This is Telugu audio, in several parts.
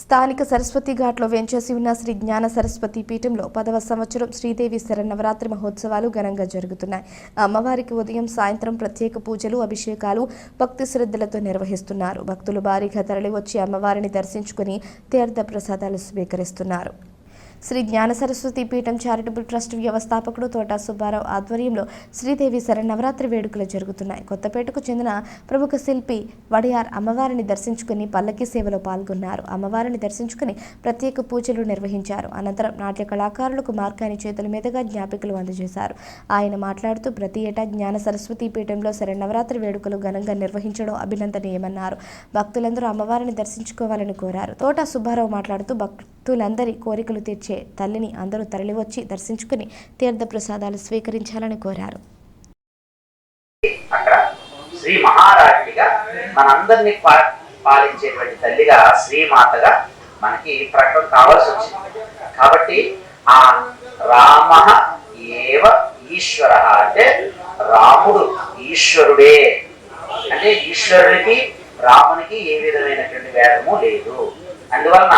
స్థానిక సరస్వతి ఘాట్లో వెంచేసి ఉన్న శ్రీ జ్ఞాన సరస్వతి పీఠంలో పదవ సంవత్సరం శ్రీదేవి శరన్నవరాత్రి మహోత్సవాలు ఘనంగా జరుగుతున్నాయి. అమ్మవారికి ఉదయం సాయంత్రం ప్రత్యేక పూజలు అభిషేకాలు భక్తి శ్రద్ధలతో నిర్వహిస్తున్నారు. భక్తులు భారీగా తరలివచ్చి అమ్మవారిని దర్శించుకుని తీర్థ ప్రసాదాలు స్వీకరిస్తున్నారు. శ్రీ జ్ఞాన సరస్వతి పీఠం చారిటబుల్ ట్రస్ట్ వ్యవస్థాపకుడు తోట సుబ్బారావు ఆధ్వర్యంలో శ్రీదేవి శరన్నవరాత్రి వేడుకలు జరుగుతున్నాయి. కొత్తపేటకు చెందిన ప్రముఖ శిల్పి వడియార్ అమ్మవారిని దర్శించుకుని పల్లకి సేవలో పాల్గొన్నారు. అమ్మవారిని దర్శించుకుని ప్రత్యేక పూజలు నిర్వహించారు. అనంతరం నాట్య కళాకారులకు మార్కాని చేతుల మీదుగా జ్ఞాపికలు అందజేశారు. ఆయన మాట్లాడుతూ ప్రతి ఏటా జ్ఞాన సరస్వతి పీఠంలో శరన్నవరాత్రి వేడుకలు ఘనంగా నిర్వహించడం అభినందనీయమన్నారు. భక్తులందరూ అమ్మవారిని దర్శించుకోవాలని కోరారు. తోట సుబ్బారావు మాట్లాడుతూ భక్తులందరి కోరికలు తీర్చే తల్లిని అందరూ తరలివచ్చి దర్శించుకుని తీర్థ ప్రసాదాలు స్వీకరించాలని కోరారు. శ్రీ మహారాజుడిగా మనందరినీ పాలించేటువంటి తల్లిగా శ్రీమాతగా మనకి ప్రకటన కావాల్సి వచ్చింది. కాబట్టి ఆ రామ ఏవ ఈశ్వర అంటే రాముడు ఈశ్వరుడే. అంటే ఈశ్వరుడికి రామునికి ఏ విధమైనటువంటి భేదము లేదు. అందువలన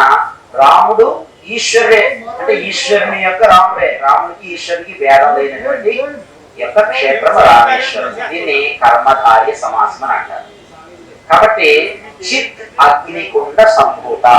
రాముడు ఈశ్వరే అంటే ఈశ్వరుని యొక్క రాముడే. రామునికి ఈశ్వరునికి భేదం లేనటువంటి యొక్క క్షేత్రం రామేశ్వరం. దీన్ని కర్మధార్య సమాసం అని అంటారు. కాబట్టి చిత్ అగ్నికుండ సంభూత.